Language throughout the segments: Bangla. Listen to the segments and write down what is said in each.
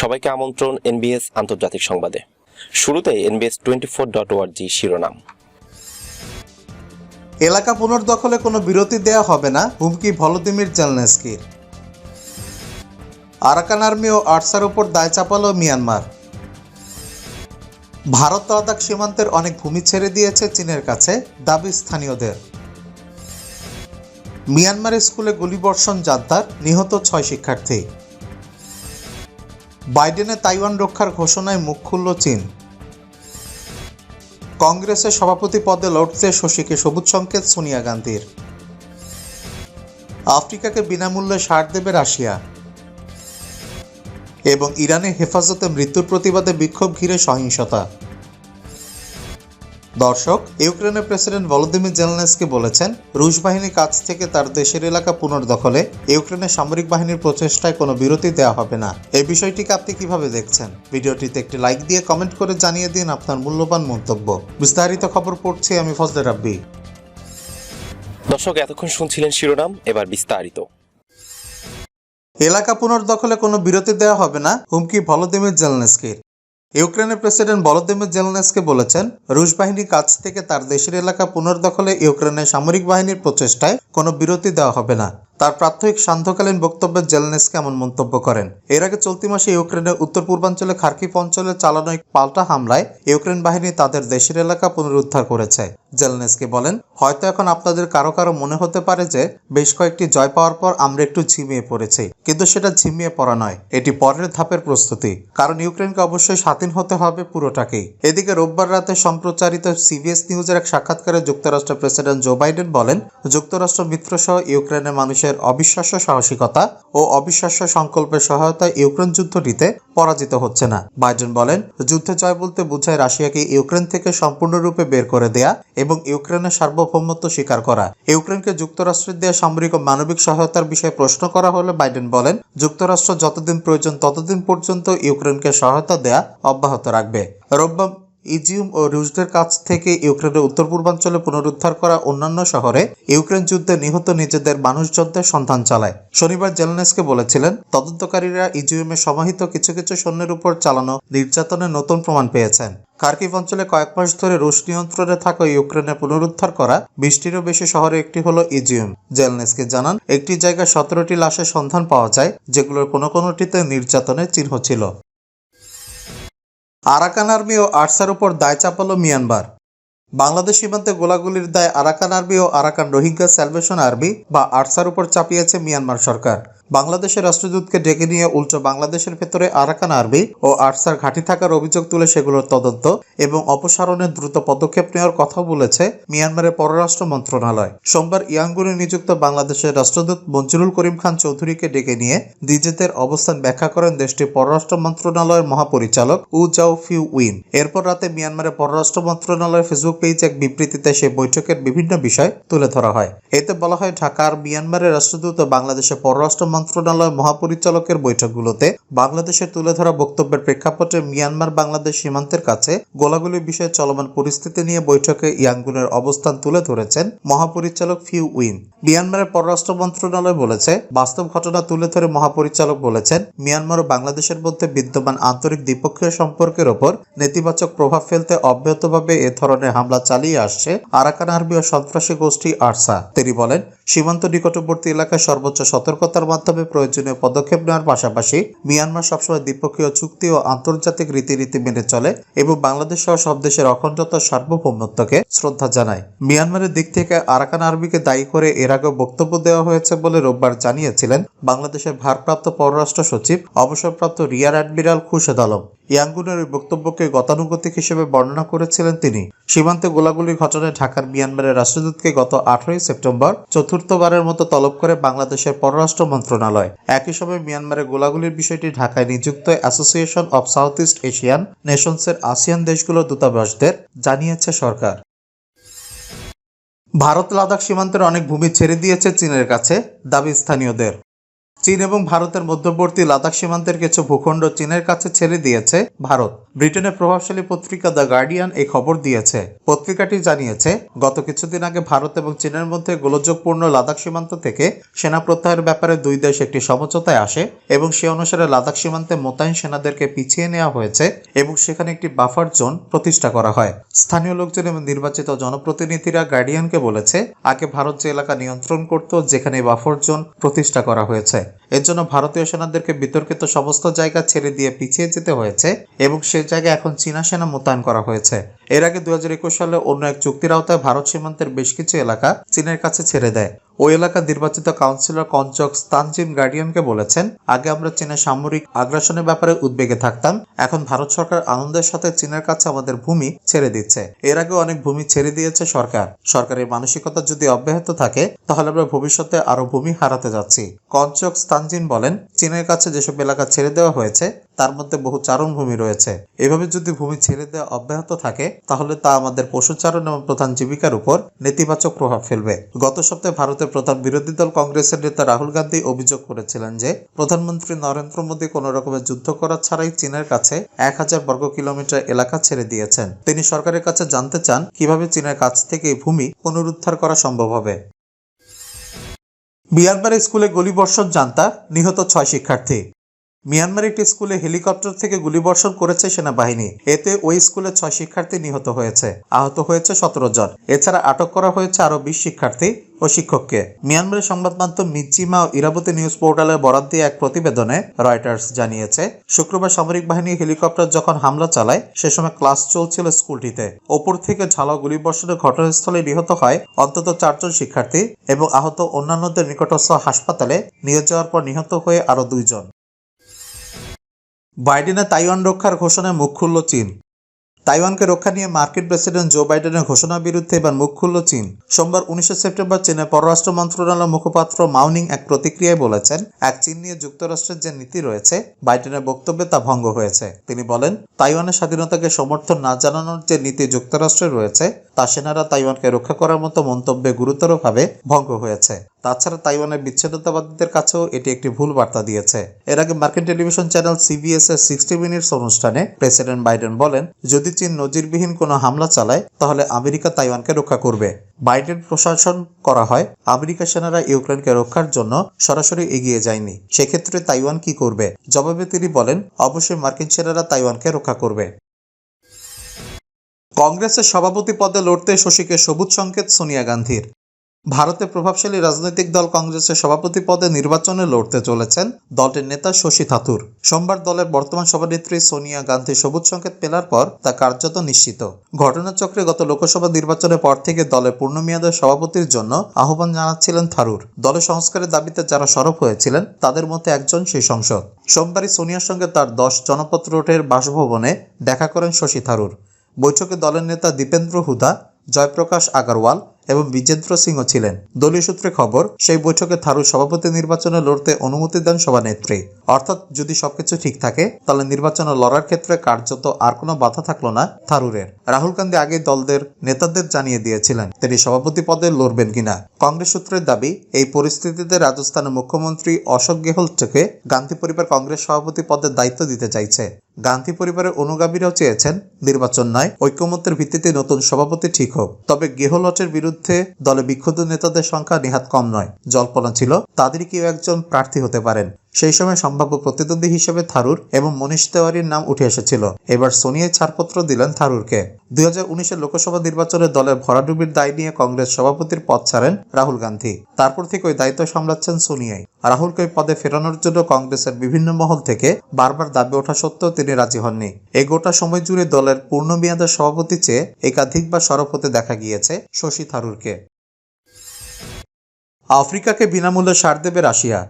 সবাইকে আমন্ত্রণ এনবিএস আন্তর্জাতিক সংবাদে। শুরুতে এনবিএস টোয়েন্টি ফোর ডট ওয়ার্জি শিরোনাম। এলাকা পুনর্দখলে কোনো বিরতি দেয়া হবে না, হুমকি ভলোদিমির জেলনেস্কির। আরাকান আর্মি ও আর্টসার উপর দায় চাপালো মিয়ানমার। ভারত লাদাখ সীমান্তের অনেক ভূমি ছেড়ে দিয়েছে চীনের কাছে, দাবি স্থানীয়দের। মিয়ানমার স্কুলে গুলিবর্ষণ জাদ্দার নিহত ছয় শিক্ষার্থী। বাইডেনের তাইওয়ান রক্ষার ঘোষণায় মুখ খুলল চীন। কংগ্রেসের সভাপতি পদে লড়ছে শশীকে সবুজ সংকেত সোনিয়া গান্ধীর। আফ্রিকাকে বিনামূল্যে সার দেবে রাশিয়া। এবং ইরানে হেফাজতে মৃত্যুর প্রতিবাদে বিক্ষোভ ঘিরে সহিংসতা। দর্শক ইউক্রেনের প্রেসিডেন্ট ভলোদিমির জেলনেসকি বলেছেন রুশ বাহিনী কাছ থেকে তার দেশের এলাকা পুনর্দখলে ইউক্রেনের সামরিক বাহিনীর প্রচেষ্টায় কোনো বিরতি দেওয়া হবে না। এই বিষয়টিকে আপনি কীভাবে দেখছেন? ভিডিওটিতে একটি লাইক দিয়ে কমেন্ট করে জানিয়ে দিন আপনার মূল্যবান মন্তব্য। বিস্তারিত খবর পড়ছি আমি ফজলে রাব্বি। দর্শক এতক্ষণ শুনছিলেন শিরোনাম এবার বিস্তারিত। এলাকা পুনর্দখলে কোনো বিরতি দেওয়া হবে না হুমকি ভলোদিমির জেলনেস্কির। ইউক্রেনের প্রেসিডেন্ট বলোদিমির জেলনেসকে বলেছেন, রুশ বাহিনীর কাছ থেকে তার দেশের এলাকা পুনর্দখলে ইউক্রেনের সামরিক বাহিনীর প্রচেষ্টায় কোনো বিরতি দেওয়া হবে না। তার প্রাথমিক সান্ধ্যকালীন বক্তব্যে জেলনেসকে এমন মন্তব্য করেন, এর আগে চলতি মাসে ইউক্রেনের উত্তর পূর্বাঞ্চলে খার্কিভ অঞ্চলে চালানো এক পাল্টা হামলায় ইউক্রেন বাহিনী তাদের দেশের এলাকা পুনরুদ্ধার করেছে। জেলনেসকি বলেন, হয়তো এখন আপনাদের কারও কারও মনে হতে পারে যে বেশ কয়েকটি জয় পাওয়ার পর আমরা একটু ঝিমিয়ে পড়েছি, কিন্তু সেটা ঝিমিয়ে পড়া নয়, এটি পরের ধাপের প্রস্তুতি, কারণ ইউক্রেনকে অবশ্যই স্বাধীন হতে হবে পুরোটাকেই। এদিকে রোববার রাতে সম্প্রচারিত সিবিএস নিউজের এক সাক্ষাৎকারে যুক্তরাষ্ট্র প্রেসিডেন্ট জো বাইডেন বলেন, যুক্তরাষ্ট্র মিত্রসহ ইউক্রেনের মানুষের অবিশ্বাস্য সাহসিকতা ও অবিশ্বাস্য সংকল্পের সহায়তায় ইউক্রেন যুদ্ধটিতে পরাজিত হচ্ছে না। বাইডেন বলেন, যুদ্ধে জয় বলতে বোঝায় রাশিয়াকে ইউক্রেন থেকে সম্পূর্ণরূপে বের করে দেয়া এবং ইউক্রেনের সার্বভৌমত্ব স্বীকার করা। ইউক্রেনকে যুক্তরাষ্ট্রের দেওয়া সামরিক ও মানবিক সহায়তার বিষয়ে প্রশ্ন করা হলে বাইডেন বলেন, যুক্তরাষ্ট্র যতদিন প্রয়োজন ততদিন পর্যন্ত ইউক্রেনকে সহায়তা দেয়া অব্যাহত রাখবে। রোববার ইজিউম ও রুশদের কাছ থেকে ইউক্রেনের উত্তর পূর্বাঞ্চলে পুনরুদ্ধার করা অন্যান্য শহরে ইউক্রেন যুদ্ধে নিহত নিজেদের মানুষজনদের সন্ধান চালায়। শনিবার জেলনেসকে বলেছিলেন, তদন্তকারীরা ইজিউমে সমাহিত কিছু কিছু সৈন্যের উপর চালানো নির্যাতনের নতুন প্রমাণ পেয়েছেন। খার্কিভ অঞ্চলে কয়েক মাস ধরে রুশ নিয়ন্ত্রণে থাকা ইউক্রেনে পুনরুদ্ধার করা বিশটিরও বেশি শহরে একটি হলো ইজিউম। জেলনেসকে জানান, একটি জায়গায় সতেরোটি লাশের সন্ধান পাওয়া যায়, যেগুলোর কোনো কোনোটিতে নির্যাতনের চিহ্ন ছিল। আরাকান আর্মি ও আটসার উপর দায় চাপালো মিয়ানমার। বাংলাদেশ সীমান্তে গোলাগুলির দায় আরাকান আর্মি ও আরাকান রোহিঙ্গা স্যালভেশন আর্মি বা আর্টসার উপর চাপিয়েছে মিয়ানমার সরকার। বাংলাদেশের রাষ্ট্রদূতকে ডেকে নিয়ে উল্টো বাংলাদেশের ভেতরে আরাকান আর্মি ও আর্টসার ঘাঁটি থাকার অভিযোগ তুলে সেগুলোর তদন্ত এবং অপসারণে দ্রুত পদক্ষেপ নেওয়ার কথা বলেছে মিয়ানমারের পররাষ্ট্র মন্ত্রণালয়। সোমবার ইয়াঙ্গুনে নিযুক্ত বাংলাদেশের রাষ্ট্রদূত মঞ্জুরুল করিম খান চৌধুরীকে ডেকে নিয়ে নিজেদের অবস্থান ব্যাখ্যা করেন দেশটির পররাষ্ট্র মন্ত্রণালয়ের মহাপরিচালক উ জাও ফিউ উইন। এরপর রাতে মিয়ানমারের পররাষ্ট্র মন্ত্রণালয়ের ফেসবুক পেজে এক বিবৃতিতে সে বৈঠকের বিভিন্ন বিষয় তুলে ধরা হয়। এতে বলা হয়, ঢাকার মিয়ানমারের রাষ্ট্রদূত বাংলাদেশের পররাষ্ট্র মন্ত্রণালয় মহাপরিচালকের বৈঠকগুলোতে বাংলাদেশের তুলে ধরা বক্তব্যের প্রেক্ষাপটে মিয়ানমার বাংলাদেশ সীমান্তের কাছে গোলাগুলির বিষয়ে চলমান পরিস্থিতি নিয়ে বৈঠকে ইয়াঙ্গুনের অবস্থান তুলে ধরেছেন মহাপরিচালক ফিউ উইন। মিয়ানমারের পররাষ্ট্র মন্ত্রণালয় বলেছে, বাস্তব ঘটনা তুলে ধরে মহাপরিচালক বলেছেন, মিয়ানমার ও বাংলাদেশের মধ্যে বিদ্যমান আন্তরিক দ্বিপক্ষীয় সম্পর্কের ওপর নেতিবাচক প্রভাব ফেলতে অব্যাহতভাবে এ ধরনের হামলা চালিয়ে আসছে আরাকান আর্মি ও সন্ত্রাসী গোষ্ঠী আরসা। তিনি বলেন, সীমান্ত নিকটবর্তী এলাকায় সর্বোচ্চ সতর্কতার মাধ্যমে প্রয়োজনীয় পদক্ষেপ নেওয়ার পাশাপাশি মিয়ানমার সবসময় দ্বিপক্ষীয় চুক্তি ও আন্তর্জাতিক রীতিনীতি মেনে চলে এবং বাংলাদেশ সহ সব দেশের অখণ্ডতা সার্বভৌমত্বকে শ্রদ্ধা জানায়। মিয়ানমারের দিক থেকে আরাকান আর্মিকে দায়ী করে এর আগে বক্তব্য দেওয়া হয়েছে বলে রোববার জানিয়েছিলেন বাংলাদেশের ভারপ্রাপ্ত পররাষ্ট্র সচিব, অবসরপ্রাপ্ত রিয়ার অ্যাডমিরাল খুরশেদ আলম। ইয়াঙ্গুনের ওই বক্তব্যকে গতানুগতিক হিসেবে বর্ণনা করেছিলেন তিনি। সীমান্তে গোলাগুলির ঘটনায় ঢাকার মিয়ানমারের রাষ্ট্রদূতকে গত আঠারোই সেপ্টেম্বর চতুর্থবারের মতো তলব করে বাংলাদেশের পররাষ্ট্র মন্ত্রণালয়। একই সময় মিয়ানমারের গোলাগুলির বিষয়টি ঢাকায় নিযুক্ত Association of South East Asian নেশনসের ASEAN দেশগুলোর দূতাবাসদের জানিয়েছে সরকার। ভারত লাদাখ সীমান্তের অনেক ভূমি ছেড়ে দিয়েছে চীনের কাছে, দাবি স্থানীয়দের। চীন এবং ভারতের মধ্যবর্তী লাদাখ সীমান্তের কিছু ভূখণ্ড চীনের কাছে ছেড়ে দিয়েছে ভারত। ব্রিটেনের প্রভাবশালী পত্রিকা দ্য গার্ডিয়ান এই খবর দিয়েছে। পত্রিকাটি জানিয়েছে, গত কিছুদিন আগে ভারত এবং চীনের মধ্যে গোলযোগপূর্ণ লাদাখ সীমান্ত থেকে সেনা প্রত্যাহারের ব্যাপারে দুই দেশ একটি সমঝোতায় আসে এবং সে অনুসারে লাদাখ সীমান্তে মোতায়েন সেনাদেরকে পিছিয়ে নেওয়া হয়েছে এবং সেখানে একটি বাফার জোন প্রতিষ্ঠা করা হয়। স্থানীয় লোকজন এবং নির্বাচিত জনপ্রতিনিধিরা গার্ডিয়ানকে বলেছে, আগে ভারত যে এলাকা নিয়ন্ত্রণ করত, যেখানে বাফার জোন প্রতিষ্ঠা করা হয়েছে। এর জন্য ভারতীয় সেনাদেরকে বিতর্কিত সমস্ত জায়গা ছেড়ে দিয়ে পিছিয়ে যেতে হয়েছে এবং সে জায়গায় এখন চীনা সেনা মোতায়েন করা হয়েছে। এর আগে দুই হাজার একুশ সালে অন্য এক চুক্তির আওতায় ভারত সীমান্তের বেশ কিছু এলাকা চীনের কাছে ছেড়ে দেয়। ওই এলাকার নির্বাচিত কাউন্সিলর কঞ্চক স্তানজিন গার্ডিয়ানকে বলেছেন, আগে আমরা চীনের সামরিক আগ্রাসনের ব্যাপারে উদ্বেগে থাকতাম, এখন ভারত সরকার আনন্দের সাথে চীনের কাছে আমাদের ভূমি ছেড়ে দিচ্ছে। এর আগে অনেক ভূমি ছেড়ে দিয়েছে সরকার। সরকারের মানসিকতা যদি অব্যাহত থাকে, তাহলে আমরা ভবিষ্যতে আরও ভূমি হারাতে যাচ্ছি। কঞ্চক স্তানজিন বলেন, চীনের কাছে যেসব এলাকা ছেড়ে দেওয়া হয়েছে তার মধ্যে বহু চারণভূমি রয়েছে। এভাবে যদি ভূমি ছেড়ে দেওয়া অব্যাহত থাকে, তাহলে তা আমাদের পশুচারণ এবং প্রধান জীবিকার উপর নেতিবাচক প্রভাব ফেলবে। গত সপ্তাহে ভারতের প্রধান বিরোধী দল কংগ্রেসের নেতা রাহুল গান্ধী অভিযোগ করেছিলেন যে, প্রধানমন্ত্রী নরেন্দ্র মোদী কোনো রকমের যুদ্ধ করা ছাড়াই চীনের কাছে এক হাজার বর্গ কিলোমিটার এলাকা ছেড়ে দিয়েছেন। তিনি সরকারের কাছে জানতে চান, কীভাবে চীনের কাছ থেকে ভূমি পুনরুদ্ধার করা সম্ভব হবে। মিয়ানমার স্কুলে গুলিবর্ষণ জানতা, নিহত ছয় শিক্ষার্থী। মিয়ানমার একটি স্কুলে হেলিকপ্টার থেকে গুলিবর্ষণ করেছে সেনাবাহিনী। এতে ওই স্কুলে ছয় শিক্ষার্থী নিহত হয়েছে। আহত হয়েছে সতেরো জন। এছাড়া আটক করা হয়েছে আরও বিশ শিক্ষার্থী ও শিক্ষককে। মিয়ানমারের সংবাদ মাধ্যম মিজিমা ও ইরাবতী নিউজ পোর্টালের বরাদ দিয়ে এক প্রতিবেদনে রয়টার্স জানিয়েছে, শুক্রবার সামরিক বাহিনী হেলিকপ্টার যখন হামলা চালায়, সে সময় ক্লাস চলছিল স্কুলটিতে। ওপর থেকে ঝালাও গুলিবর্ষণের ঘটনাস্থলে নিহত হয় অন্তত চারজন শিক্ষার্থী এবং আহত অন্যান্যদের নিকটস্থ হাসপাতালে নিয়ে যাওয়ার পর নিহত হয়ে আরও দুইজন। বাইডেনের তাইওয়ান রক্ষার ঘোষণায় মুখ খুলল চীন। তাইওয়ানকে রক্ষা নিয়ে মার্কিন প্রেসিডেন্ট জো বাইডেনের ঘোষণার বিরুদ্ধে এবার মুখ খুলল চীন। সোমবার উনিশে সেপ্টেম্বর চীনের পররাষ্ট্র মন্ত্রণালয় মুখপাত্র মাউনিং এক প্রতিক্রিয়ায় বলেছেন, এক চীন নিয়ে যুক্তরাষ্ট্রের যে নীতি রয়েছে, বাইডেনের বক্তব্যে তা ভঙ্গ হয়েছে। তিনি বলেন, তাইওয়ানের স্বাধীনতাকে সমর্থন না জানানোর যে নীতি যুক্তরাষ্ট্রের রয়েছে, তা সেনারা তাইওয়ানকে রক্ষা করার মতো মন্তব্যে গুরুতরভাবে ভঙ্গ হয়েছে। তাছাড়া তাইওয়ানের বিচ্ছিন্নতাবাদীদের কাছেও এটি একটি ভুল বার্তা দিয়েছে। এর আগে মার্কিন টেলিভিশন চ্যানেল সিবিএস এর সিক্সটি মিনিটস অনুষ্ঠানে প্রেসিডেন্ট বাইডেন বলেন, যদি চীন নজিরবিহীন কোনো হামলা চালায়, তাহলে আমেরিকা তাইওয়ানকে রক্ষা করবে। বাইডেন প্রশাসন করা হয়, আমেরিকা সেনারা ইউক্রেনকে রক্ষার জন্য সরাসরি এগিয়ে যায়নি। সেক্ষেত্রে তাইওয়ান কি করবে? জবাবে তিনি বলেন, অবশ্যই মার্কিন সেনারা তাইওয়ানকে রক্ষা করবে। কংগ্রেসের সভাপতি পদে লড়তে শশীকে সবুজ সংকেত সোনিয়া গান্ধীর। ভারতের প্রভাবশালী রাজনৈতিক দল কংগ্রেসের সভাপতি পদে নির্বাচনে লড়তে চলেছেন দলটির নেতা শশী থাতুর সোমবার দলের বর্তমান সভানেত্রী সোনিয়া গান্ধী সবুজ সংকেত পেলার পর তা কার্যত নিশ্চিত। ঘটনাচক্রে গত লোকসভা নির্বাচনের পর থেকে দলের পূর্ণমেয়াদের সভাপতির জন্য আহ্বান জানাচ্ছিলেন থারুর। দলের সংস্কারের দাবিতে যারা সরব হয়েছিলেন, তাদের মধ্যে একজন সেই সংসদ। সোমবারই সোনিয়ার সঙ্গে তার দশ জনপদ রোডের বাসভবনে দেখা করেন শশী থারুর। বৈঠকে দলের নেতা দীপেন্দ্র হুদা, জয়প্রকাশ আগারওয়াল এবং বিজেন্দ্র সিংও ছিলেন। দলীয় সূত্রে খবর, সেই বৈঠকে থারুর সভাপতি নির্বাচনে লড়তে অনুমতি দেন সভানেত্রী। অর্থাৎ যদি সবকিছু ঠিক থাকে, তাহলে নির্বাচনে লড়ার ক্ষেত্রে কার্যত আর কোনো বাধা থাকল না থারুরের। রাহুল গান্ধী আগে দলদের নেতাদের জানিয়ে দিয়েছিলেন, তিনি সভাপতি পদে লড়বেন কিনা? কংগ্রেস সূত্রের দাবি, এই পরিস্থিতিতে রাজস্থানের মুখ্যমন্ত্রী অশোক গেহলটকে গান্ধী পরিবার কংগ্রেস সভাপতি পদের দায়িত্ব দিতে চাইছে। গান্ধী পরিবারের অনুগামীরাও চেয়েছেন নির্বাচন নয়, ঐক্যমত্যের ভিত্তিতে নতুন সভাপতি ঠিক হোক। তবে গেহলটের বিরুদ্ধে দলে বিক্ষুব্ধ নেতাদের সংখ্যা নিহাত কম নয়। জল্পনা ছিল, তাদেরই কেউ একজন প্রার্থী হতে পারেন। সেই সময় সম্ভাব্য প্রতিদ্বন্দ্বী হিসেবে থারুর এবং মনীষ তেওয়ারির নাম উঠে এসেছিল। এবার সোনিয়াই ছাড়পত্র দিলেন থারুরকে। দুই হাজার লোকসভা নির্বাচনে দলের ভরাডুবির দায় নিয়ে কংগ্রেস সভাপতির পদ ছাড়েন রাহুল গান্ধী। তারপর থেকে ওই দায়িত্ব সামলাচ্ছেন সোনিয়াই। রাহুলকে ওই পদে ফেরানোর জন্য কংগ্রেসের বিভিন্ন মহল থেকে বারবার দাবি ওঠা সত্ত্বেও তিনি রাজি হননি। এই গোটা সময় জুড়ে দলের পূর্ণমেয়াদের সভাপতি চেয়ে একাধিকবার সরব হতে দেখা গিয়েছে শশী থারুরকে। আফ্রিকাকে বিনামূল্যে সার দেবে রাশিয়া।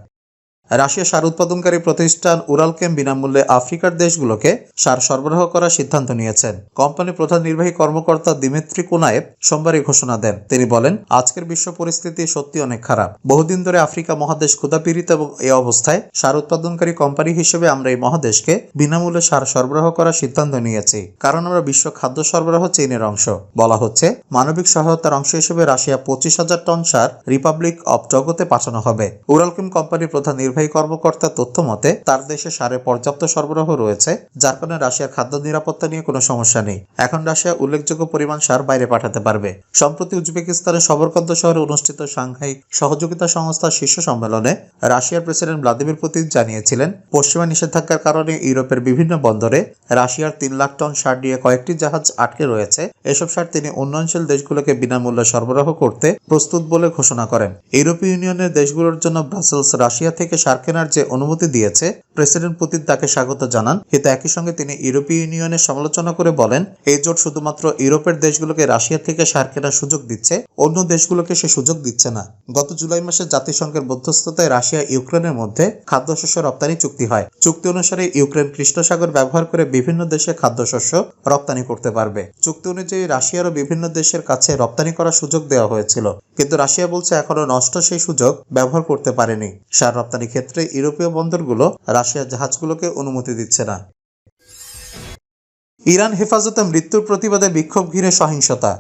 রাশিয়া সার উৎপাদনকারী প্রতিষ্ঠান উরালকেম বিনামূল্যে আফ্রিকার দেশগুলোকে সার সরবরাহ করার সিদ্ধান্ত নিয়েছেন। কোম্পানি প্রধান নির্বাহী কর্মকর্তা দিমিত্রি কোনায়েভ সোমবার ঘোষণা দেন। তিনি বলেন, আজকের বিশ্ব পরিস্থিতি সত্যি অনেক খারাপ। বহুদিন ধরে আফ্রিকা মহাদেশ ক্ষুধাপীড়িত এবং এই অবস্থায় সার উৎপাদনকারী কোম্পানি হিসেবে আমরা এই মহাদেশকে বিনামূল্যে সার সরবরাহ করার সিদ্ধান্ত নিয়েছি, কারণ আমরা বিশ্ব খাদ্য সরবরাহ চেইনের অংশ। বলা হচ্ছে, মানবিক সহায়তার অংশ হিসেবে রাশিয়া পঁচিশ হাজার টন সার রিপাবলিক অব জগতে পাঠানো হবে। উরালকেম কোম্পানির প্রধান নির্বাহী কর্মকর্তার তথ্য মতে, তার দেশে সারে পর্যাপ্ত সরবরাহ রয়েছে, যার কারণে রাশিয়ার খাদ্য নিরাপত্তা নিয়ে কোনো সমস্যা নেই। এখন রাশিয়া উল্লেখযোগ্য পরিমাণ সার বাইরে পাঠাতে পারবে। সম্প্রতি উজবেকিস্তানের সবরকন্দ শহরে অনুষ্ঠিত সাংহাই সহযোগিতা সংস্থার শীর্ষ সম্মেলনে রাশিয়ার প্রেসিডেন্ট ভ্লাদিমির পুতিন জানিয়েছিলেন, পশ্চিমা নিষেধাজ্ঞার কারণে ইউরোপের বিভিন্ন বন্দরে রাশিয়ার তিন লাখ টন সার নিয়ে কয়েকটি জাহাজ আটকে রয়েছে। এসব সার তিনি উন্নয়নশীল দেশগুলোকে বিনামূল্যে সরবরাহ করতে প্রস্তুত বলে ঘোষণা করেন। ইউরোপীয় ইউনিয়নের দেশগুলোর জন্য ব্রাসেলস রাশিয়া থেকে সার কেনার যে অনুমতি দিয়েছে, প্রেসিডেন্ট পুতিন তাকে স্বাগত জানান। কিন্তু একই সঙ্গে তিনি ইউরোপীয় ইউনিয়নের সমালোচনা করে বলেন, এই জোট শুধুমাত্র ইউরোপের দেশগুলোকে রাশিয়া থেকে সার কেনার সুযোগ দিচ্ছে, অন্য দেশগুলোকে সে সুযোগ দিচ্ছে না। গত জুলাই মাসে জাতিসংঘের মধ্যস্থতায় রাশিয়া ইউক্রেনের মধ্যে খাদ্যশস্য রপ্তানি চুক্তি হয়। চুক্তি অনুসারে ইউক্রেন কৃষ্ণসাগর ব্যবহার করে বিভিন্ন দেশে খাদ্যশস্য রপ্তানি করতে পারবে। চুক্তি অনুযায়ী রাশিয়ারও বিভিন্ন দেশের কাছে রপ্তানি করার সুযোগ দেওয়া হয়েছিল। কিন্তু রাশিয়া বলছে, এখনও নষ্ট সেই সুযোগ ব্যবহার করতে পারেনি। সার রপ্তানি ক্ষেত্রে ইউরোপীয় বন্দরগুলো রাশিয়ার জাহাজগুলোকে অনুমতি দিচ্ছে না। ইরান হেফাজতে মৃত্যুর প্রতিবাদে বিক্ষোভ ঘিরে সহিংসতা।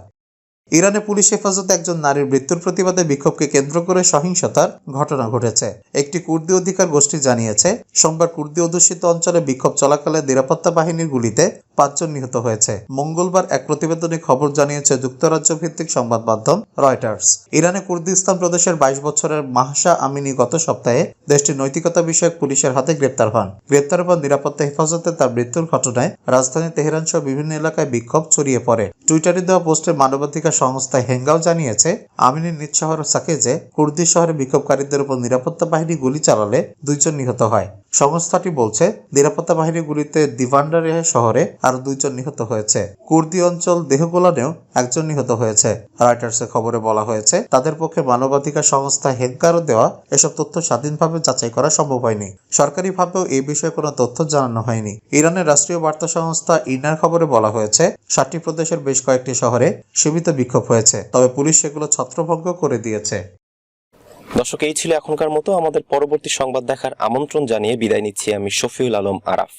ইরানে পুলিশ হেফাজতে একজন নারীর মৃত্যুর প্রতিবাদে বিক্ষোভকে কেন্দ্র করে সহিংসতার ঘটনা ঘটেছে। একটি কুর্দি অধিকার গোষ্ঠী জানিয়েছে, সোমবার কুর্দি অধ্যুষিত অঞ্চলে বিক্ষোভ চলাকালে নিরাপত্তা বাহিনীর গুলিতে পাঁচজন নিহত হয়েছে। মঙ্গলবার এক প্রতিবেদনে খবর জানিয়েছে যুক্তরাজ্য ভিত্তিক সংবাদ মাধ্যম রয়টার্স। ইরানে কুর্দিস্তান প্রদেশের বাইশ বছরের মাহসা আমিনি গত সপ্তাহে দেশটির নৈতিকতা বিষয়ক পুলিশের হাতে গ্রেপ্তার হন। গ্রেপ্তার পর নিরাপত্তা হেফাজতে তার মৃত্যুর ঘটনায় রাজধানী তেহরান সহ বিভিন্ন এলাকায় বিক্ষোভ ছড়িয়ে পড়ে। টুইটারে দেওয়া পোস্টে মানবাধিকার সংস্থা হেঙ্গাও জানিয়েছে আমিনের নিজ শহর সাকেজে কুর্দি শহরে বিক্ষোভকারীদের উপর নিরাপত্তা বাহিনী গুলি চালালে দুইজন নিহত হয়। সংস্থাটি বলছে, নিরাপত্তা বাহিনীর গুলিতে দিভান্ডারে শহরে আরও দুইজন নিহত হয়েছে। কুর্দি অঞ্চল দেহগোলানেও একজন নিহত হয়েছে। রয়টার্সের খবরে বলা হয়েছে, তাদের পক্ষে মানবাধিকার সংস্থা হেনকারও দেওয়া এসব তথ্য স্বাধীনভাবে যাচাই করা সম্ভব হয়নি। সরকারিভাবেও এই বিষয়ে কোনো তথ্য জানানো হয়নি। ইরানের রাষ্ট্রীয় বার্তা সংস্থা ইনার খবরে বলা হয়েছে ষাটটি প্রদেশের বেশ কয়েকটি শহরে সীমিত বিক্ষোভ হয়েছে, তবে পুলিশ সেগুলো ছত্রভঙ্গ করে দিয়েছে। দর্শক, এই ছিল এখনকার মতো। আমাদের পরবর্তী সংবাদ দেখার আমন্ত্রণ জানিয়ে বিদায় নিচ্ছি আমি শফিউল আলম আরাফ।